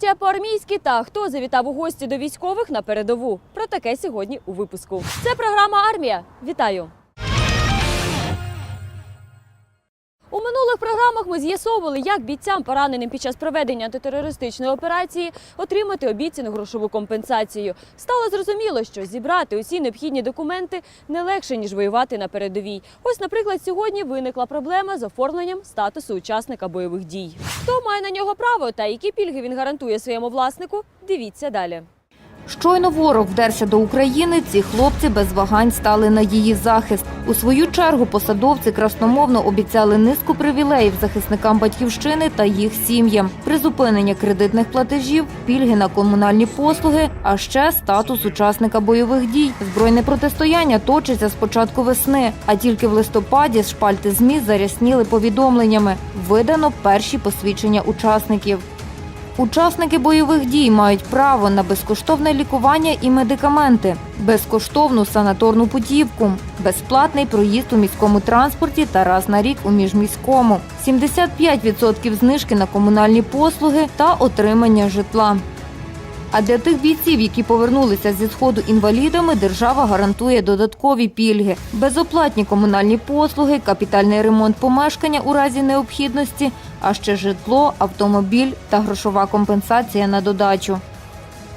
Демократія по-армійськи та хто завітав у гості до військових на передову. Про таке сьогодні у випуску. Це програма Армія. Вітаю! У минулих програмах ми з'ясовували, як бійцям, пораненим під час проведення антитерористичної операції, отримати обіцяну грошову компенсацію. Стало зрозуміло, що зібрати усі необхідні документи не легше ніж воювати на передовій. Ось, наприклад, сьогодні виникла проблема з оформленням статусу учасника бойових дій. Хто має на нього право та які пільги він гарантує своєму власнику? Дивіться далі. Щойно ворог вдерся до України, ці хлопці без вагань стали на її захист. У свою чергу посадовці красномовно обіцяли низку привілеїв захисникам батьківщини та їх сім'ям, призупинення кредитних платежів, пільги на комунальні послуги, а ще статус учасника бойових дій. Збройне протистояння точиться з початку весни, а тільки в листопаді шпальти змі зарясніли повідомленнями. Видано перші посвідчення учасників. Учасники бойових дій мають право на безкоштовне лікування і медикаменти, безкоштовну санаторну путівку, безплатний проїзд у міському транспорті та раз на рік у міжміському, 75% знижки на комунальні послуги та отримання житла. А для тих бійців, які повернулися зі сходу інвалідами, держава гарантує додаткові пільги, безоплатні комунальні послуги, капітальний ремонт помешкання у разі необхідності, а ще житло, автомобіль та грошова компенсація на додачу.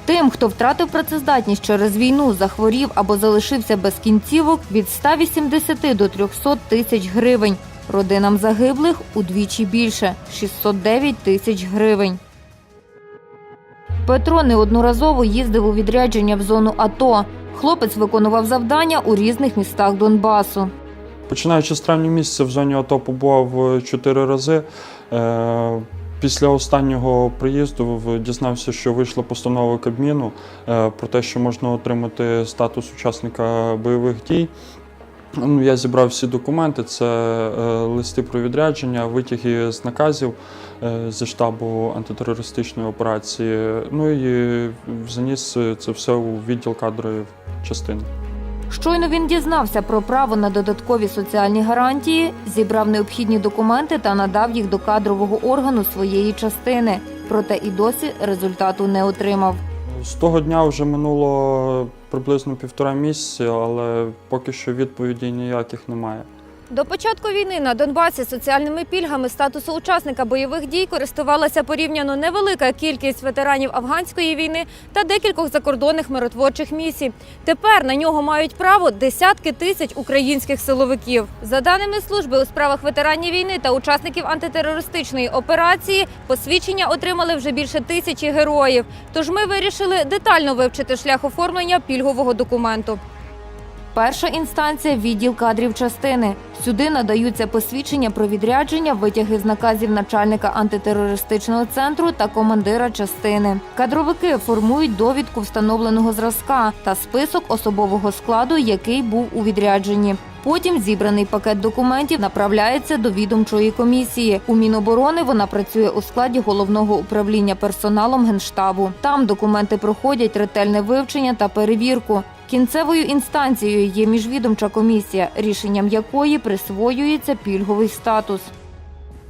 Тим, хто втратив працездатність через війну, захворів або залишився без кінцівок, від 180 до 300 тисяч гривень. Родинам загиблих удвічі більше 609 тисяч гривень. Петро неодноразово їздив у відрядження в зону АТО. Хлопець виконував завдання у різних містах Донбасу. Починаючи з травня місяця в зоні АТО побував е, чотири рази. Е, Після останнього приїзду дізнався, що вийшла постанова Кабміну е, про те, що можна отримати статус учасника бойових дій. Ну, я зібрав всі документи: це е, листи про відрядження, витяги з наказів е, зі штабу антитерористичної операції. Ну і заніс це все у відділ кадрової частини. Щойно він дізнався про право на додаткові соціальні гарантії, зібрав необхідні документи та надав їх до кадрового органу своєї частини. Проте і досі результату не отримав. З того дня вже минуло приблизно півтора місяці, але поки що відповідей ніяких немає. До початку війни на Донбасі соціальними пільгами статусу учасника бойових дій користувалася порівняно невелика кількість ветеранів афганської війни та декількох закордонних миротворчих місій. Тепер на нього мають право десятки тисяч українських силовиків. За даними служби у справах ветеранів війни та учасників антитерористичної операції, посвідчення отримали вже більше тисячі героїв. Тож ми вирішили детально вивчити шлях оформлення пільгового документу. Перша інстанція відділ кадрів частини. Сюди надаються посвідчення про відрядження, витяги з наказів начальника антитерористичного центру та командира частини. Кадровики формують довідку встановленого зразка та список особового складу, який був у відрядженні. Потім зібраний пакет документів направляється до відомчої комісії. У Міноборони вона працює у складі головного управління персоналом генштабу. Там документи проходять ретельне вивчення та перевірку. Кінцевою інстанцією є міжвідомча комісія, рішенням якої присвоюється пільговий статус.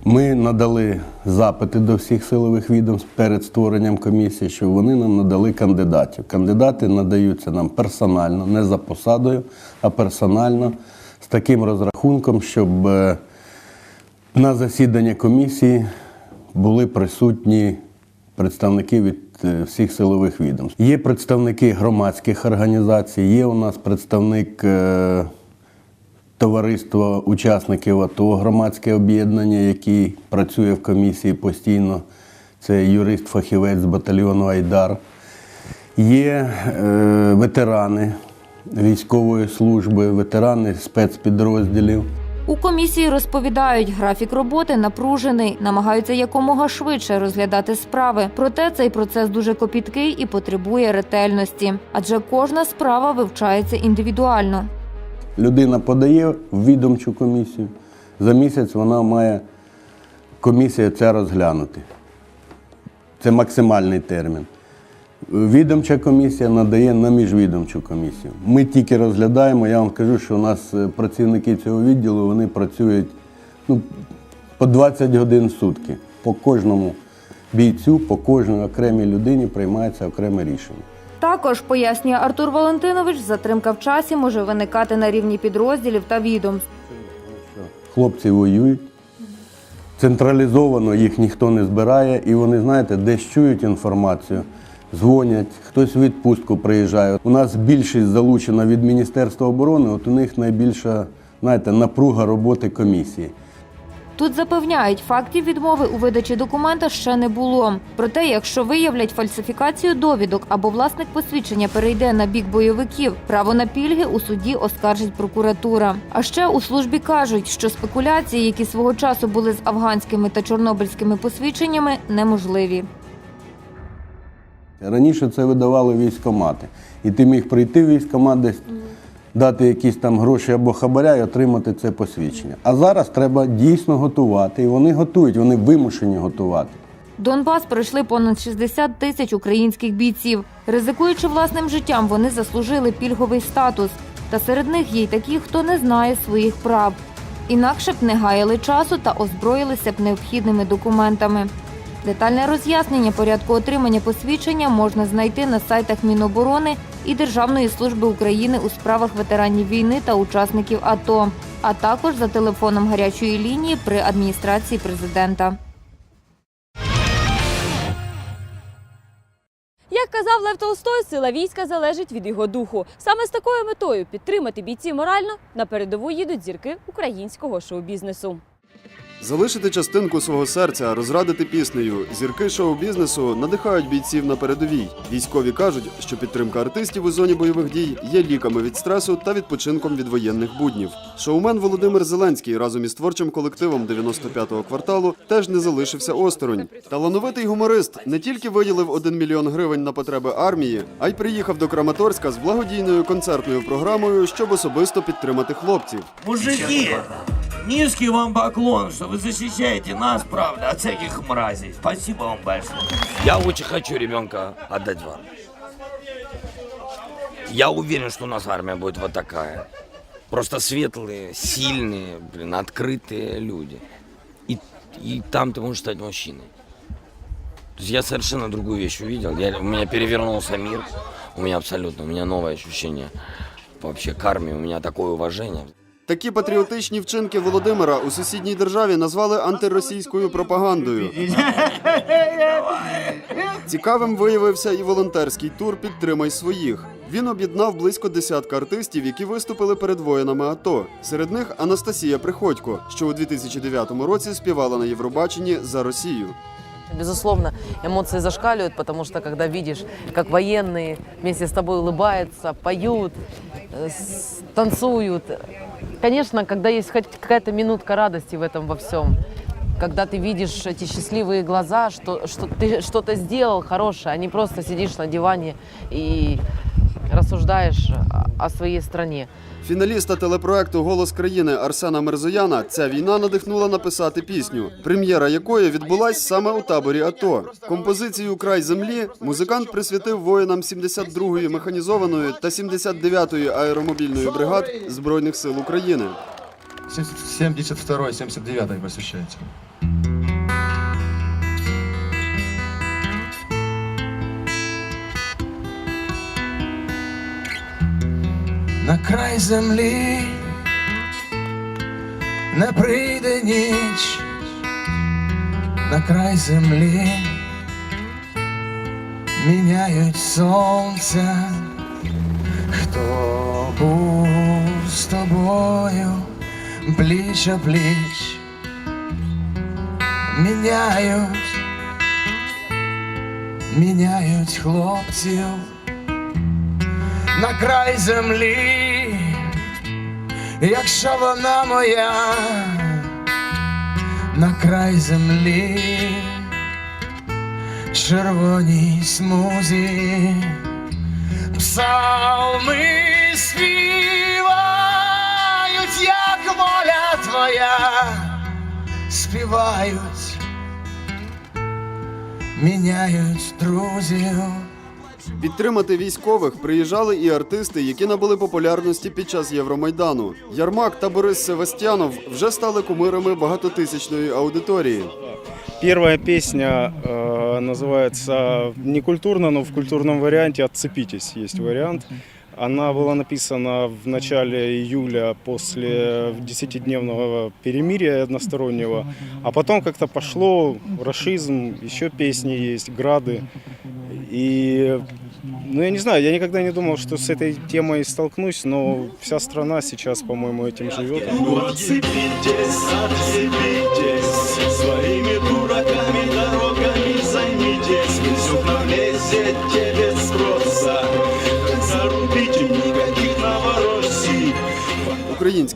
Ми надали запити до всіх силових відомств перед створенням комісії, щоб вони нам надали кандидатів. Кандидати надаються нам персонально, не за посадою, а персонально з таким розрахунком, щоб е, на засідання комісії були присутні представники від всіх силових відомств. Є представники громадських організацій, є у нас представник. е, Товариство учасників АТО, громадське об'єднання, який працює в комісії постійно. Це юрист-фахівець з батальйону Айдар. Є е, ветерани військової служби, ветерани спецпідрозділів. У комісії розповідають, графік роботи напружений, намагаються якомога швидше розглядати справи. Проте цей процес дуже копіткий і потребує ретельності, адже кожна справа вивчається індивідуально. Людина подає в відомчу комісію. За місяць вона має комісія це розглянути. Це максимальний термін. Відомча комісія надає на міжвідомчу комісію. Ми тільки розглядаємо, я вам кажу, що у нас е, працівники цього відділу вони працюють ну, по 20 годин в сутки по кожному бійцю по кожній окремій людині приймається окреме рішення. Також пояснює Артур Валентинович, затримка в часі може виникати на рівні підрозділів та відомств. Хлопці воюють, централізовано їх ніхто не збирає, і вони, знаєте, десь чують інформацію, дзвонять, хтось в відпустку приїжджає. У нас більшість залучена від Міністерства оборони, от у них найбільша знаєте, напруга роботи комісії. Тут запевняють, фактів відмови у видачі документа ще не було. Проте, якщо виявлять фальсифікацію довідок або власник посвідчення перейде на бік бойовиків, право на пільги у суді оскаржить прокуратура. А ще у службі кажуть, що спекуляції, які свого часу були з афганськими та чорнобильськими посвідченнями, неможливі. Раніше це видавали військомати. І ти міг прийти в військомат десь, дати якісь там гроші або хабаря і отримати це посвідчення. А зараз треба дійсно готувати. І вони готують, вони вимушені готувати. Донбас пройшли понад 60 тисяч українських бійців. Ризикуючи власним життям, вони заслужили пільговий статус. Та серед них є й такі, хто не знає своїх прав. Інакше б не гаяли часу та озброїлися б необхідними документами. Детальне роз'яснення порядку отримання посвідчення можна знайти на сайтах Міноборони і Державної служби України у справах ветеранів війни та учасників АТО, а також за телефоном гарячої лінії при адміністрації президента. Як казав Лев Толстой, сила війська залежить від його духу. Саме з такою метою підтримати бійців морально на передову їдуть зірки українського шоу-бізнесу. Залишити частинку свого серця, розрадити піснею. Зірки шоу-бізнесу надихають бійців на передовій. Військові кажуть, що підтримка артистів у зоні бойових дій є ліками від стресу та відпочинком від воєнних буднів. Шоумен Володимир Зеленський разом із творчим колективом 95-го кварталу теж не залишився осторонь. Талановитий гуморист не тільки виділив 1 мільйон гривень на потреби армії, а й приїхав до Краматорська з благодійною концертною програмою, щоб особисто підтримати хлопців. Мужики, низкий вам поклон, что вы защищаете нас, правда, от всяких мразей. Спасибо вам большое. Я очень хочу ребенка отдать вам. Я уверен, что у нас армия будет вот такая. Просто светлые, сильные, блин, открытые люди. И, и там ты можешь стать мужчиной. То есть я совершенно другую вещь увидел. Я, у меня перевернулся мир. У меня абсолютно, у меня новое ощущение вообще к армии. У меня такое уважение. Такі патріотичні вчинки Володимира у сусідній державі назвали антиросійською пропагандою. Цікавим виявився і волонтерський тур Підтримай своїх. Він об'єднав близько десятка артистів, які виступили перед воїнами АТО. Серед них Анастасія Приходько, що у 2009 році співала на Євробаченні за Росію. Безусловно, эмоции зашкаливают, потому что когда видишь, как военные вместе с тобой улыбаются, поют, э, с- танцуют. Конечно, когда есть хоть какая-то минутка радости в этом во всем, когда ты видишь эти счастливые глаза, что, что ты что-то сделал хорошее, а не просто сидишь на диване и рассуждаешь о- о своей стране. Фіналіста телепроекту Голос країни Арсена Мерзояна ця війна надихнула написати пісню, прем'єра якої відбулась саме у таборі АТО. Композицію Край землі музикант присвятив воїнам 72-ї механізованої та 79-ї аеромобільної бригад Збройних сил України. 72 79 посвящается. край землі не прийде ніч, на край землі міняють сонця, хто був з тобою пліч о пліч міняють, міняють хлопців на край землі, Якщо вона моя, на край землі, червоній смузі, псалми співають, як воля твоя, співають, міняють друзів. Підтримати військових приїжджали і артисти, які набули популярності під час Євромайдану. Ярмак та Борис Севастьянов вже стали кумирами багатотисячної аудиторії. Первая песня э, называется не культурно, но в культурном варианте «Отцепитесь» есть вариант. Она была написана в начале июля после десятидневного перемирия одностороннего, а потом как-то пошло расизм, еще песни есть, грады. И, ну я не знаю, я никогда не думал, что с этой темой столкнусь, но вся страна сейчас, по-моему, этим живет. Отцепитесь, отцепитесь, своими дураками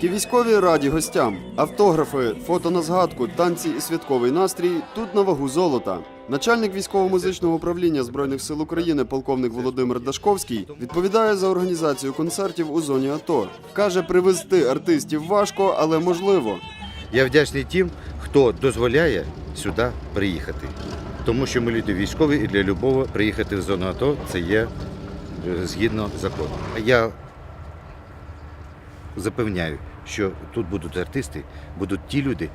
Українські військові раді гостям. Автографи, фото на згадку, танці і святковий настрій тут на вагу золота. Начальник військово-музичного управління Збройних сил України, полковник Володимир Дашковський, відповідає за організацію концертів у зоні АТО. Каже, привезти артистів важко, але можливо. Я вдячний тим, хто дозволяє сюди приїхати. Тому що ми люди військові і для любого приїхати в зону АТО це є е, згідно закону. Я запевняю, що тут будуть артисти, будуть ті люди,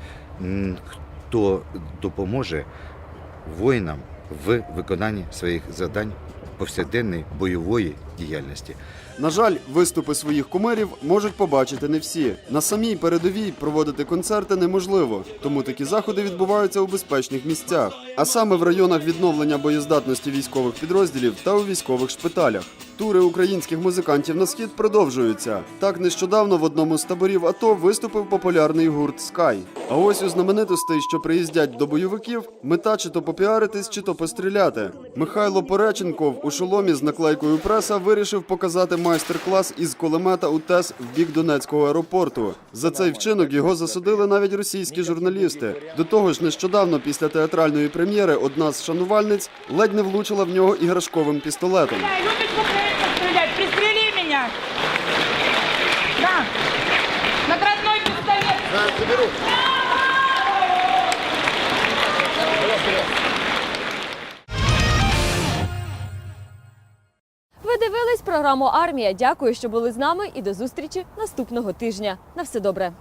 хто допоможе воїнам в виконанні своїх завдань повсякденної бойової діяльності. На жаль, виступи своїх кумирів можуть побачити не всі. На самій передовій проводити концерти неможливо, тому такі заходи відбуваються у безпечних місцях, а саме в районах відновлення боєздатності військових підрозділів та у військових шпиталях. Тури українських музикантів на схід продовжуються. Так нещодавно в одному з таборів АТО виступив популярний гурт Скай. А ось у знаменитостей, що приїздять до бойовиків, мета чи то попіаритись, чи то постріляти. Михайло Пореченков у шоломі з наклейкою преса вирішив показати майстер-клас із кулемета у ТЕС в бік Донецького аеропорту. За цей вчинок його засудили навіть російські журналісти. До того ж, нещодавно після театральної прем'єри одна з шанувальниць ледь не влучила в нього іграшковим пістолетом. Куплетом стрелять. Пристрели меня. Да. Наградной пистолет. Ви дивились програму Армія. Дякую, що були з нами, і до зустрічі наступного тижня. На все добре.